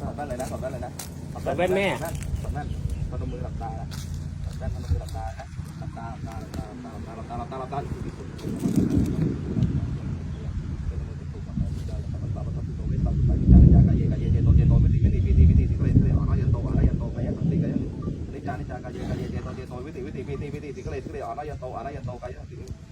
ถอดแว่นเลยนะถอดแว่นเลยนะถอดแว่นแม่ถอดแว่นพนมมือหลับตานะถอดแว่นพนมมือหลับตานะหลับตาหลับตาหลับตาหลับตาหลับตาหลับตาหลับตาวิธีวิธีวิธีวิธีวิธีก็เลยก็เลยอ่อนน้อยโตอ่อนน้อยโตกันอย่างนี้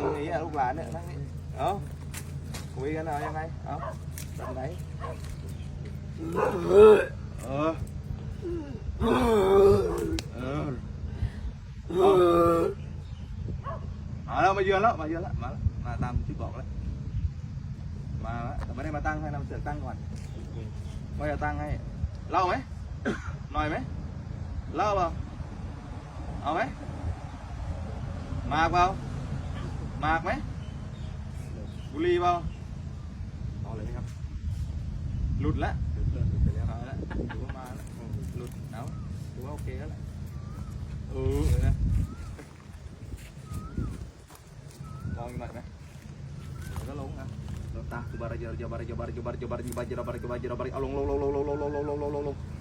thằng ý lúc lá nữa thằng ấy đó quý cái nào em ấy đó đậm đấy. Mà đâu mà dừa lắm mà dừa lắm. Mà làm tam chút bọt đấy. Mà bữa nay mà tăng hay năm sửa tăng còn bây giờ tăng hay lâu mấy? Nói mấy? Lâu không? Không mấy? Mà không? มากไหม บุรี่เปล่าต่อเลยไหมครับ หลุดละหลุดแล้วหลุดไปแล้วเอาละถือว่ามาแล้วหลุดเอาถือว่าโอเคแล้วแหละเออเดี๋ยวนะลองอีกหน่อยไหมแล้วก็ลงนะลงตาร์จุบาร์จุบาร์จุบาร์จุบาร์จุบาร์จุบาร์จุบาร์จุบาระเอาร์จับบาร์จับบาร์จับบาร์จับบาร์จับบาร์จับบาร์จับบาร์จับบาร์จังลงลงลงลงาร์งลงลงลง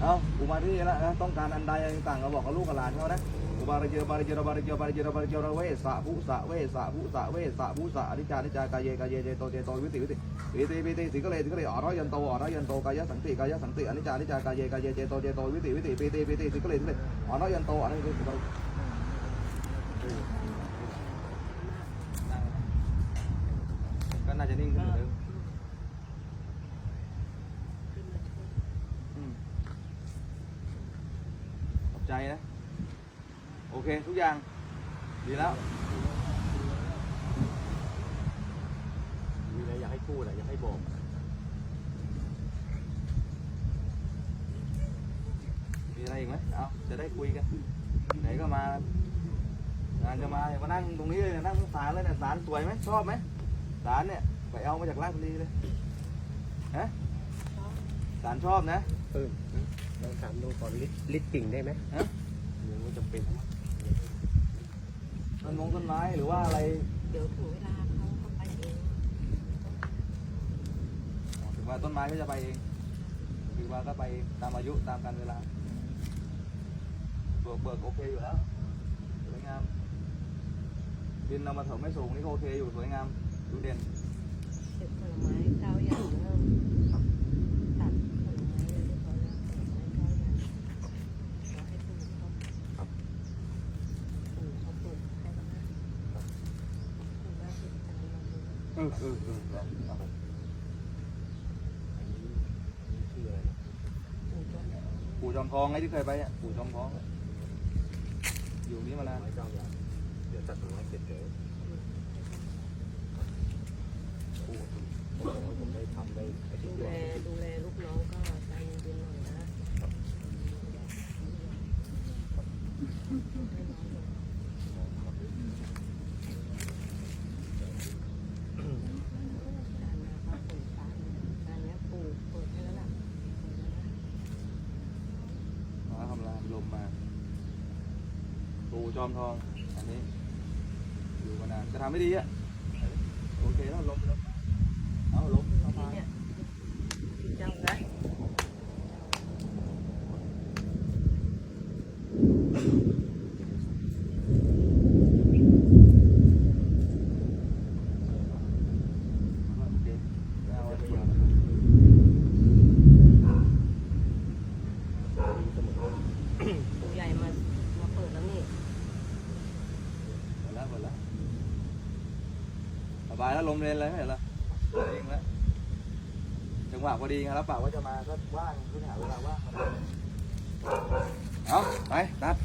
เอากูมาที่นี่แล้วนะต้องการอันใดต่างก็บอกกับลูกกับหลานเขานะบาริเจบาริเจบาริเจบาริเจบาริเจเวสะภุสะเวสะภุสะเวสะภุสะอนิจจานิจจากายเยกายเยเจโตเจโตวิติวิติวิติวิติสิกเลสิกเลอร้อยยันโตอรยันโตกายสังติกายสังติอนิจจานิจจากายเยกายเยเจโตเจโตวิติวิติปิติปิติสิกเลสิกเลอร้อยยันโตอรยันโตก็น่าจะนิ่งขึ้นเดิมขอบ ใจนะ โอเค ทุกอย่าง ดีแล้วมีอะไรอยากให้พูดอะไรอยากให้บอกมีอะไรอีกไหมเอาจะได้คุยกันไหนก็มางานจะมามานั่งตรงนี้เลยนะนั่งตรงศาลเลยเนี่ยศาลสวยไหมชอบไหมศาลเนี่ยไปเอามาจากราชบุรีเลยฮะศาลชอบนะเออ ลองถามดูก่อนลิดลิดกิ่งได้ไหมฮะยังไม่จำเป็นต้นมงต้นไม้หรือว่าอะไรเดี๋ยวถึงเวลาเขาเขาไปเองถึงว่าต้นไม้ก็จะไปเองถึงว่าก็ไปตามอายุตามกาลเวลาเบิกเบิกโอเคอยู่แล้วสวยงามดินเรามาถมไม่สูงนี่ก็โอเคอยู่สวยงามดูเด่นเก็บผลไม้เก้าอย่าง ปู่จอมทองไงที่เคยไปอะปู่จอมทอง อยู่นี่มานานเดี๋ยวจัดตรงนี้เสร็จเดี๋ยวปู่ผมได้ทำได้ดูแลดูแลลูกน้องก็ จอมทอง อันนี้ อยู่มานานจะทำไม่ดีอะ โอเคแล้วลมลมเอาลมสบายเอามา จังนะ โอเคเอาไว้ดี ปู่ใหญ่มามาเปิดแล้วนี่ หมดแล้วหมดแล้วส บายแล้วลมเรียนเลยไม่เห็นหรอเองแล้วจังหวะพอดีไงแล้วป่ากว่าจะมาก็ว่างคือหาเวลาว่างเลยเอาไปตัด